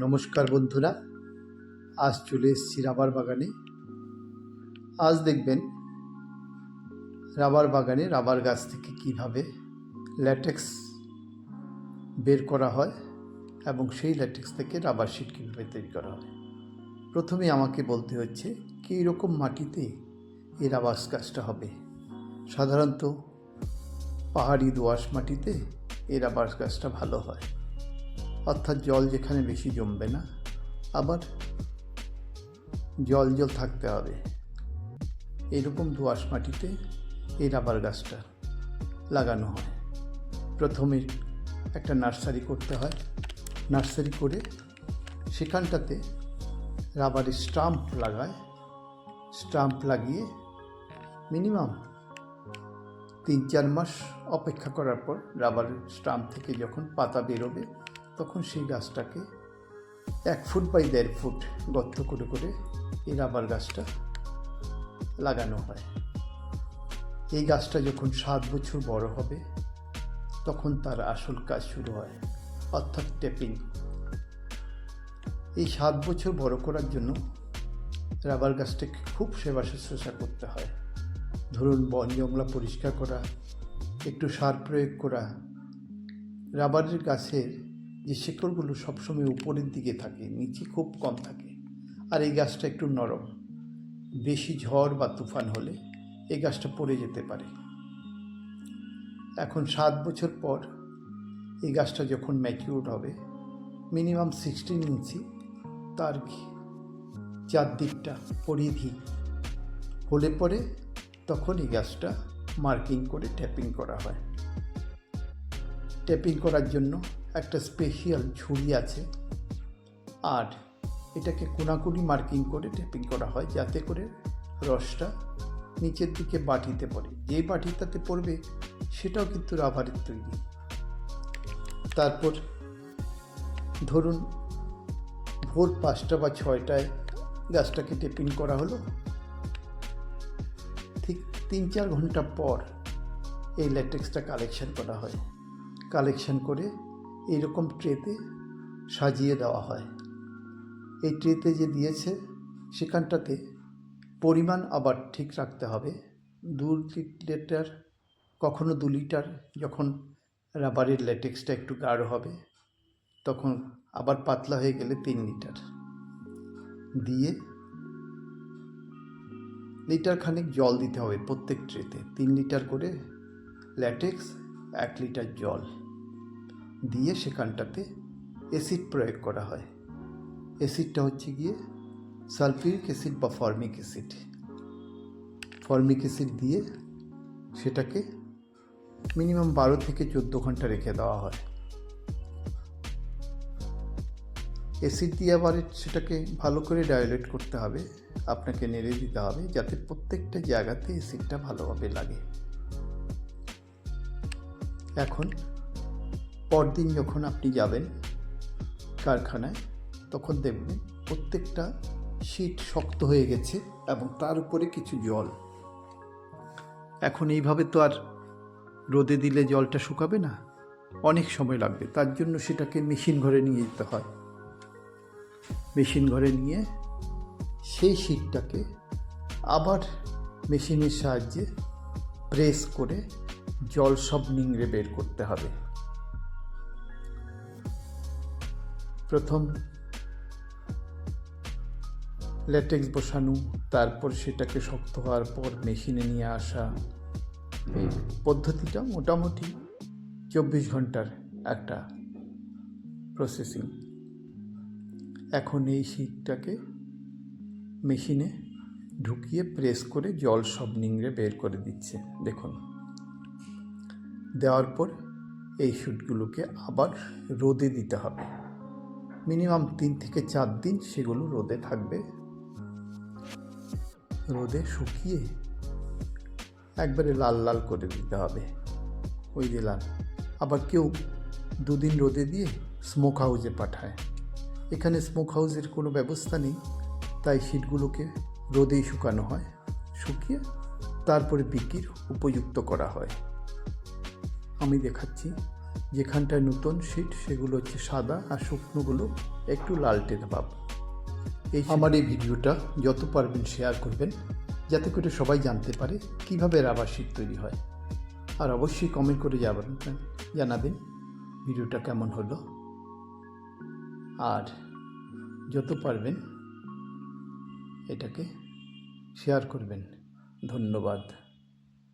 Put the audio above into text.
নমস্কার বন্ধুরা। আজ চলে এসেছি রাবার বাগানে। আজ দেখবেন রাবার বাগানে রাবার গাছ থেকে কীভাবে ল্যাটেক্স বের করা হয় এবং সেই ল্যাটেক্স থেকে রাবার শিট কীভাবে তৈরি করা হয়। প্রথমে আমাকে বলতে হচ্ছে কী রকম মাটিতে এই রাবার গাছটা হবে? সাধারণত পাহাড়ি দোআঁশ মাটিতে এই রাবার গাছটা ভালো হয়। অর্থাৎ জল যেখানে বেশি জমবে না, আবার জল জল থাকতে হবে। এরকম দোআঁশ মাটিতে এই রাবার গাছটা লাগানো হয়। প্রথমে একটা নার্সারি করতে হয়। নার্সারি করে সেখানটাতে রাবারের স্টাম্প লাগায়। স্টাম্প লাগিয়ে মিনিমাম তিন চার মাস অপেক্ষা করার পর রাবারের স্টাম্প থেকে যখন পাতা বেরোবে তখন সেই গাছটাকে এক ফুট বাই দেড় ফুট গর্ত করে করে এই রাবার গাছটা লাগানো হয়। এই গাছটা যখন সাত বছর বড় হবে, তখন তার আসল কাজ শুরু হয় অর্থাৎ টেপিং। এই সাত বছর বড় করার জন্য রাবার গাছটাকে খুব সেবা শুশ্রূষা করতে হয়। ধরুন, বন জঙ্গলা পরিষ্কার করা, একটু সার প্রয়োগ করা, রাবারের গাছের যে শিকড়গুলো সবসময় উপরের দিকে থাকে, নিচে খুব কম থাকে। আর এই গাছটা একটু নরম। বেশি ঝড় বা তুফান হলে এই গাছটা পড়ে যেতে পারে। এখন সাত বছর পর এই গাছটা যখন ম্যাচিউর হবে মিনিমাম সিক্সটিন ইঞ্চি তার চারদিকটা পরিধি হলে পরে তখন এই গাছটা মার্কিং করে ট্যাপিং করা হয়। ট্যাপিং করার জন্য একটা স্পেশিয়াল ঝুড়ি আছে। আর এটাকে কোনাকুনি মার্কিং করে ট্যাপিং করা হয় যাতে করে রসটা নিচের দিকে বাটিতে পড়ে। যে বাটিটাতে পড়বে, সেটাও কিন্তু রাবারের তৈরি। তারপর ধরুন ভোর পাঁচটা বা ছয়টায় গাছটাকে টেপিং করা হলো। ঠিক তিন চার ঘণ্টা পর এই ল্যাটেক্সটা কালেকশন করা হয়। কালেকশন করে এইরকম ট্রেতে সাজিয়ে দেওয়া হয়। এই ট্রেতে যে দিয়েছে, সেখানটাতে পরিমাণ আবার ঠিক রাখতে হবে। দু লিটার, কখনো দু লিটার যখন রাবারের ল্যাটেক্সটা একটু গাঢ় হবে, তখন আবার পাতলা হয়ে গেলে তিন লিটার। দিয়ে লিটার খানিক জল দিতে হবে প্রত্যেক ট্রেতে তিন লিটার করে ল্যাটেক্স এক লিটার জল। দিয়ে সেখানটাতে অ্যাসিড প্রয়োগ করা হয়। অ্যাসিডটা হচ্ছে গিয়ে সালফিউরিক অ্যাসিড বা ফর্মিক অ্যাসিড ফর্মিক অ্যাসিড দিয়ে সেটাকে মিনিমাম বারো থেকে চোদ্দ ঘণ্টা রেখে দেওয়া হয়। অ্যাসিড দিয়ে আবার সেটাকে ভালো করে ডায়োলেট করতে হবে, আপনাকে নেড়ে দিতে হবে যাতে প্রত্যেকটা জায়গাতে অ্যাসিডটা ভালোভাবে লাগে। এখন পরদিন যখন আপনি যাবেন কারখানায়, তখন দেখবেন প্রত্যেকটা শীট শক্ত হয়ে গেছে এবং তার উপরে কিছু জল। এখন এইভাবে তো আর রোদে দিলে জলটা শুকাবে না। অনেক সময় লাগবে, তার জন্য সেটাকে মেশিন ঘরে নিয়ে যেতে হয়। মেশিন ঘরে নিয়ে সেই শীটটাকে আবার মেশিনের সাহায্যে প্রেস করে জল সব নিংড়ে বের করতে হবে। প্রথম ল্যাটেক্স বসানো তারপর সেটাকে শক্ত হওয়ার পর মেশিনে নিয়ে আসা। এই পদ্ধতিটা মোটামুটি চব্বিশ ঘণ্টার একটা প্রসেসিং এখন এই শীতটাকে মেশিনে ঢুকিয়ে প্রেস করে জল সব নিংড়ে বের করে দিচ্ছে দেখুন। দেওয়ার পর এই শুটগুলোকে আবার রোদে দিতে হবে। মিনিমাম তিন থেকে চার দিন সেগুলো রোদে থাকবে। রোদে শুকিয়ে একবারে লাল লাল করে দিতে হবে। ওই যে লাল। আবার কেউ দুদিন রোদে দিয়ে স্মোক হাউসে পাঠায়। এখানে স্মোক হাউসের কোনো ব্যবস্থা নেই, তাই শীটগুলোকে রোদেই শুকানো হয়। শুকিয়ে তারপরে বিক্রির উপযুক্ত করা হয়। আমি দেখাচ্ছি। যেখানটায় নতুন শীট, সেগুলো হচ্ছে সাদা আর শুকনোগুলো একটু লালটে ভাব। এই আমার এই ভিডিওটা। যত পারবেন শেয়ার করবেন, যাতে করে সবাই জানতে পারে কীভাবে রাবার শীট তৈরি হয়। আর অবশ্যই কমেন্ট করে যাবেন জানাবেন ভিডিওটা কেমন হলো। আর যত পারবেন, এটাকে শেয়ার করবেন। ধন্যবাদ।